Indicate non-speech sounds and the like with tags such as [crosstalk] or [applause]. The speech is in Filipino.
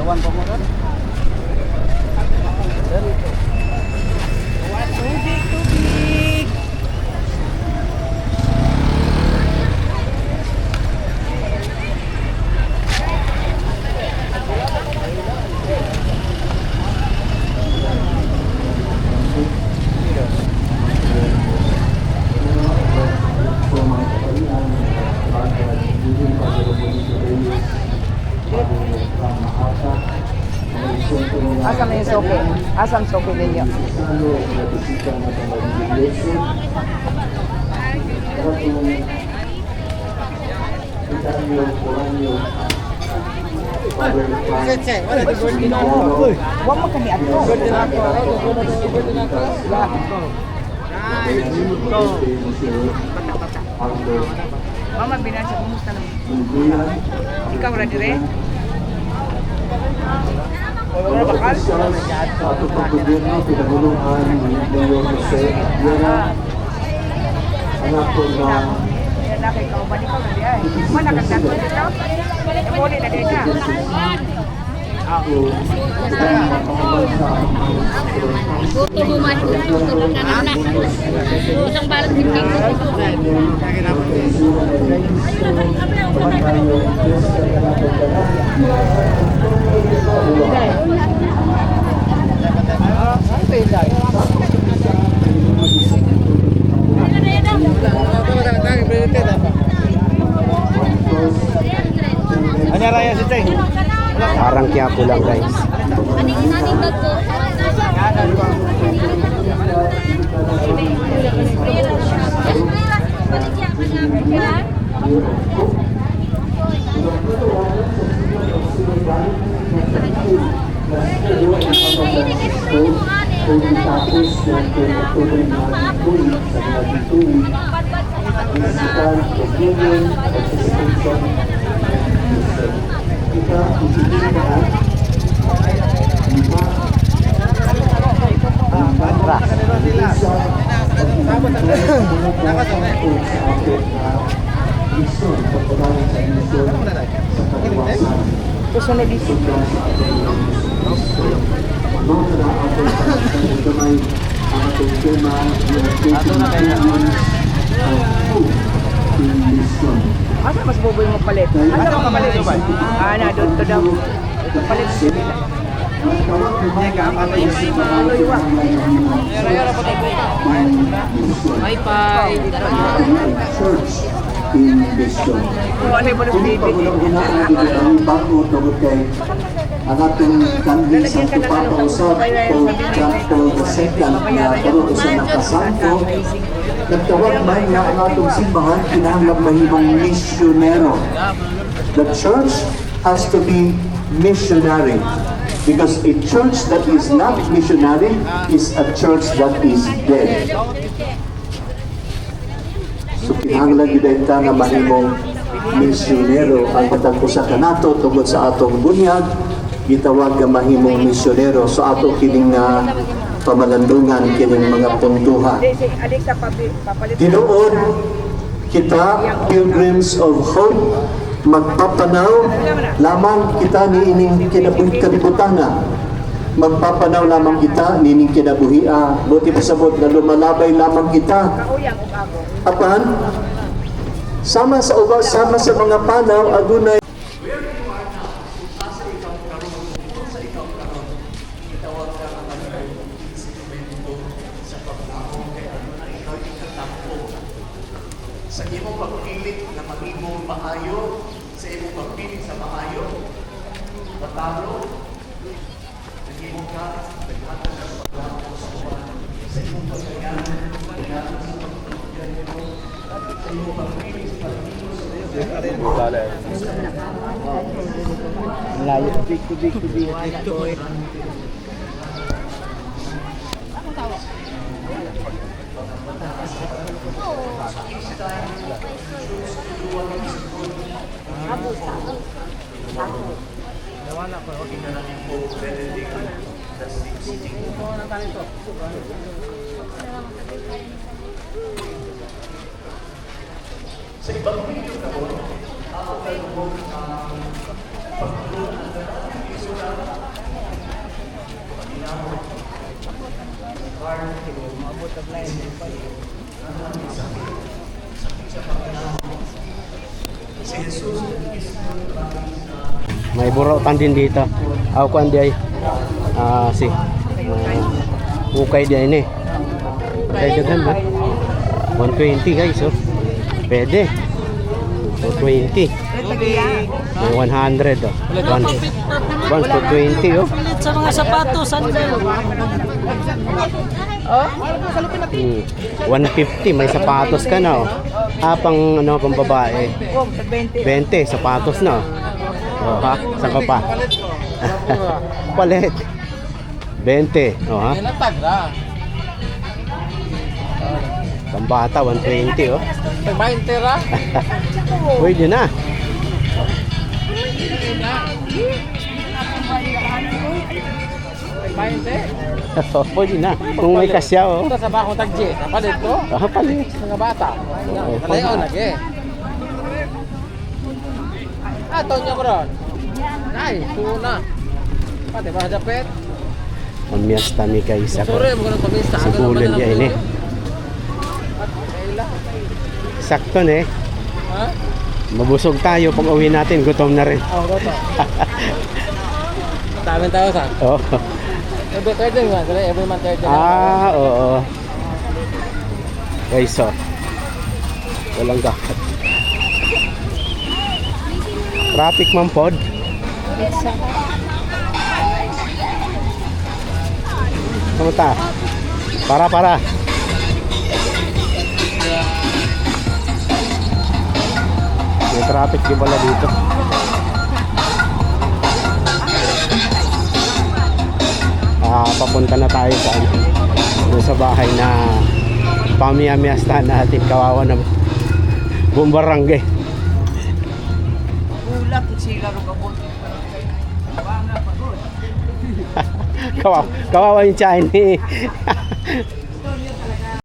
Kuan pa mo doon. Tubig, tubig. Asam na yung soke? Asam soke ninyo? Setse, wala di birthday na ako. Huwag mo kani ato. Birthday na ako. Birthday na ako. Mama, binasa, kumusta naman? Ikaw, ready rin? Wala bakal? Ato paggobyerno, pinagulungan ni Mayor Jose Aguilera, anak ko na ay. Mo man, buto mo na na. Isang balot din kayo. Kaya naman din. Ano raya si Teng? Parang Quiapo lang guys. Aning naning ko. tapos ng October na tuloy sa mga bituin, physical, opinion, participation, kita Susunod dito. Mga nakakapon sa yung in. Asa mas buboy mo palit? Asa mo kapalit mo ba? Ah, na, doon to daw. Palit sila. Church in mission. Kung ano yung bonus Kung baby. pagulong-una ang bago tungod kay ang atong kandil sa tupapausap o John Paul II na karoon sa nakasanto nagtawag man nga ang atong simbahan kinahanglan mahimong misyonero. The church has to be missionary because a church that is not missionary is a church that is dead. So kinahanglan gyud ta nga mahimong misyonero ang matag usa ka nato tungod sa atong bunyag gitawag nga mahimong misyonero so ato kining nga pamalandungan kining mga puntuhan. Tinuod kita pilgrims of hope magpapanaw lamang kita ni ining kinabuhi kalibutana magpapanaw lamang kita nining kinabuhia. Buti pasabot nga lumalabay lamang kita. Apan sama sa uba sama sa mga panaw adunay sa imong pagpilit na mahimong maayo, sa imong pagpilit sa maayo, matalo, nagimong ka, naghatag ng paglapo sa uwan, sa imong pagkayan, pagkayan sa pagkayan mo, sa imong pagpilit sa pagpilit sa Layo. Nawala ko. Okay na lang yung po. Building the 16. Ito na tayo ito. Sa ibang video na po, ako tayo po ang pag-uun ang dapat iso na pag-inamot. Car, mabot ang line. Ang sakit. May burotan din dito. Ako kuan di ay ah si uh, ukay di ay ni. Kaya dagan ba? 120 guys oh. Pwede. 120. May 100 oh. 1 1 to 20 oh. Sa mga sapatos, sandal. Hmm. 150 may sapatos ka na oh. Ah, pang ano pang babae. Oh, sa 20. 20 sapatos na. Oh, ha? Saan ka pa? [laughs] Palit. 20. Oh, ha? Pambata, 120, oh. Pagbayin tira. Pwede na. Pagbayin te. [laughs] Pwede na. Kung may kasya, oh. Ito sa bakong tagji. Kapalit ko. Ah, palit. Mga bata. Oo, Kalayaw lagi. Ah, tonyo ko ron. Ay, tuna. Pati ba dapet? Pamiasta mi guys ako. Sure, mo kanang pamista. Sa bulan niya ini. Sakto na eh. Ha? Mabusog tayo pag uwi natin. Gutom na rin. Oh, goto. [laughs] Daming tao sa. Oh. Every third nga, dali every month third din. Ah, oo. Guys, oh. Walang gakat. Traffic man pod. Kamusta? Para, para. May traffic di pala dito. Papunta na tayo sa ano, sa bahay na pamiyamiyastahan natin kawawa na [laughs] buong barangay. Ulap, sila ro kabot. kawawa, [laughs] kawawa yung Chinese. [laughs]